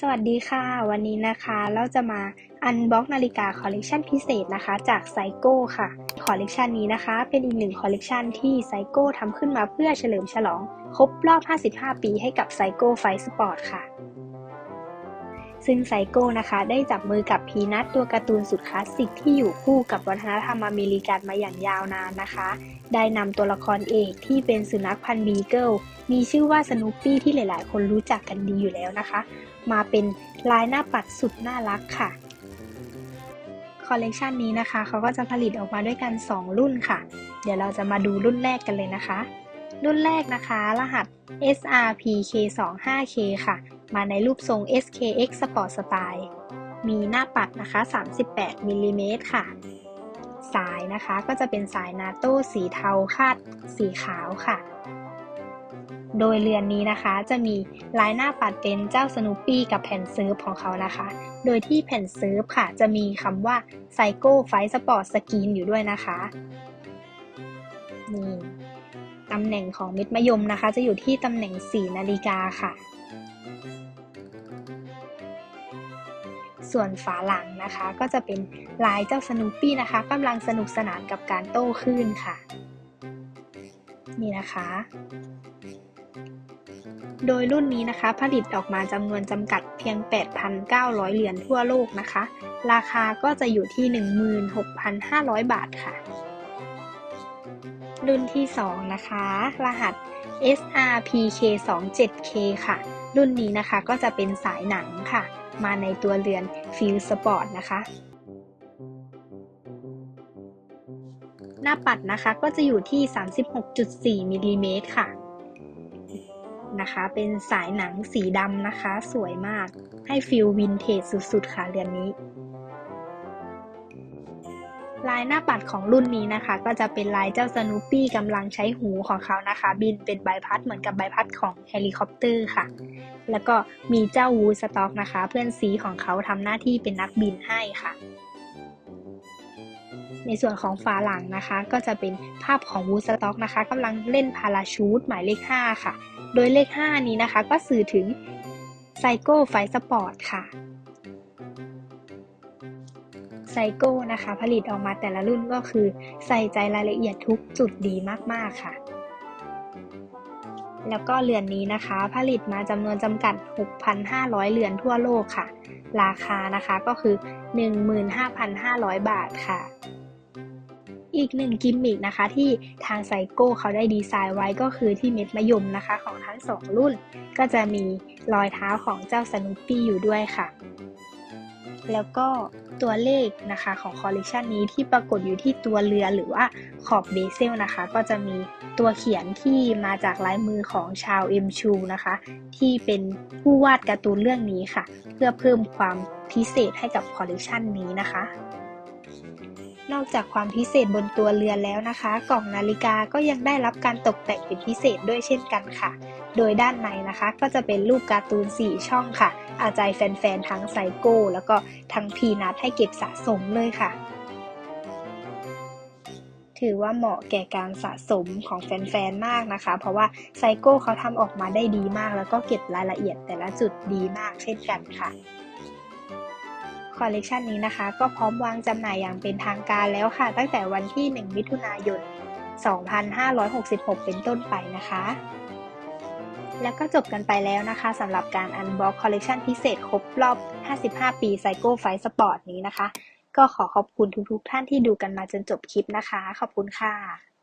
สวัสดีค่ะ วันนี้นะคะเราจะมาอันบ็อกนาฬิกาคอลเลกชันพิเศษนะคะ จากไซโก้ค่ะคอลเลกชันนี้นะคะ เป็นอีกหนึ่งคอลเลกชันที่ไซโก้ทำขึ้นมาเพื่อเฉลิมฉลอง ครบรอบ 55 ปีให้กับไซโก้ไฟสปอร์ตค่ะ ซึ่งไซโก้นะคะได้จับมือกับพีนัทตัวการ์ตูนสุดคลาสสิกที่อยู่คู่กับวัฒนธรรมอเมริกันมาอย่างยาวนานนะคะ ได้นำตัวละครเอกที่เป็นสุนัขพันธุ์บีเกิลมีชื่อว่าสนุปปี้ที่หลาย ๆ คนรู้จักกันดีอยู่แล้วนะคะ มาเป็นลายหน้าปัดสุดน่ารักค่ะคอลเลกชันนี้นะคะเขาก็จะผลิตออกมาด้วยกัน 2 รุ่นค่ะ เดี๋ยวเราจะมาดูรุ่นแรกกันเลยนะคะ รุ่นแรกนะคะ รหัส SRPK25K ค่ะ มาในรูปทรง SKX Sport Style มีหน้าปัดนะคะ 38มิลลิเมตรค่ะ สายนะคะก็จะเป็นสายนาโต้สีเทาคาดสีขาวค่ะ โดยเรือนนี้นะคะจะมีลายหน้าปัดเป็นเจ้าสนุปปี้กับแผ่นเซิร์ฟของเขานะคะ โดยที่แผ่นเซิร์ฟค่ะ จะมีคำว่าไซโก้ไฟสปอร์ตสกีนอยู่ด้วยนะคะนี่ตำแหน่งของเม็ดมะยมนะคะ จะอยู่ที่ตำแหน่ง 4 นาฬิกาค่ะ ส่วนฝาหลังนะคะ ก็จะเป็นลายเจ้าสนุปปี้นะคะกำลังสนุกสนานกับการโต้คลื่นค่ะ นี่นะคะโดยรุ่นนี้นะคะผลิตออกมาจำนวนจำกัดเพียง 8,900 เหรียญทั่วโลกนะคะ ราคาก็จะอยู่ที่ 16,500 บาทค่ะ รุ่นที่ 2 นะคะ รหัส SRPK27K ค่ะ รุ่นนี้นะคะก็จะเป็นสายหนังค่ะ มาในตัวเรือนฟิลสปอร์ตนะคะ หน้าปัดนะคะก็จะอยู่ที่ 36.4มิลลิเมตรค่ะนะคะเป็นสายหนังสีดำนะคะ สวยมากให้ฟิลวินเทจสุดๆ ค่ะเรือนนี้ ลายหน้าปัดของรุ่นนี้นะคะ ก็จะเป็นลายเจ้าสนุปปี้กำลังใช้หูของเขานะคะ บินเป็นใบพัดเหมือนกับใบพัดของเฮลิคอปเตอร์ค่ะ แล้วก็มีเจ้าวูสต็อกนะคะ เพื่อนซีของเขาทำหน้าที่เป็นนักบินให้ค่ะ ในส่วนของฝาหลังนะคะ ก็จะเป็นภาพของวูสต็อกนะคะกำลังเล่นพาราชูตหมายเลข 5 ค่ะ โดยเลข 5 นี้นะคะ ก็สื่อถึงไซโก้ไฟสปอร์ตค่ะ ไซโก้นะคะ ผลิตออกมาแต่ละรุ่นก็คือใส่ใจรายละเอียดทุกจุดดีมากๆค่ะ แล้วก็เรือนนี้นะคะ ผลิตมาจำนวนจำกัด 6,500 เรือนทั่วโลกค่ะ ราคานะคะก็คือ 15,500 บาทค่ะอีกหนึ่งกิมมิกนะคะที่ทางไซโก้เขาได้ดีไซน์ไว้ก็คือที่เม็ดมะยมนะคะของทั้งสองรุ่น ก็จะมีรอยเท้าของเจ้าสนุปปี้อยู่ด้วยค่ะ แล้วก็ ตัวเลขนะคะของคอลเลกชันนี้ที่ปรากฏอยู่ที่ตัวเรือหรือว่าขอบเบเซลนะคะ ก็จะมีตัวเขียนที่มาจากลายมือของชาวเอ็มชูนะคะ ที่เป็นผู้วาดการ์ตูนเรื่องนี้ค่ะ เพื่อเพิ่มความพิเศษให้กับคอลเลกชันนี้นะคะ นอกจากความพิเศษบนตัวเรือแล้วนะคะ กล่องนาฬิกาก็ยังได้รับการตกแต่งเป็นพิเศษด้วยเช่นกันค่ะ โดยด้านในนะคะก็จะเป็นรูปการ์ตูน 4 ช่องค่ะ อาใจแฟนๆ ทั้งไซโก้ แล้วก็ทั้งพีนัทให้เก็บสะสมเลยค่ะ ถือว่าเหมาะแก่การสะสมของแฟนๆ มากนะคะ เพราะว่าไซโก้เขาทำออกมาได้ดีมาก แล้วก็เก็บรายละเอียดแต่ละจุดดีมากเช่นกันค่ะ คอลเลกชันนี้นะคะ ก็พร้อมวางจำหน่ายอย่างเป็นทางการแล้วค่ะ ตั้งแต่วันที่ 1 มิถุนายน 2566 เป็นต้นไปนะคะ แล้วก็จบกันไปแล้วนะคะสำหรับการอันบ็อกคอลเลกชันพิเศษครบรอบ 55 ปีไซโก้ไฟสปอร์ตนี้นะคะ ก็ขอขอบคุณทุกๆ ท่านที่ดูกันมาจนจบคลิปนะคะ ขอบคุณค่ะ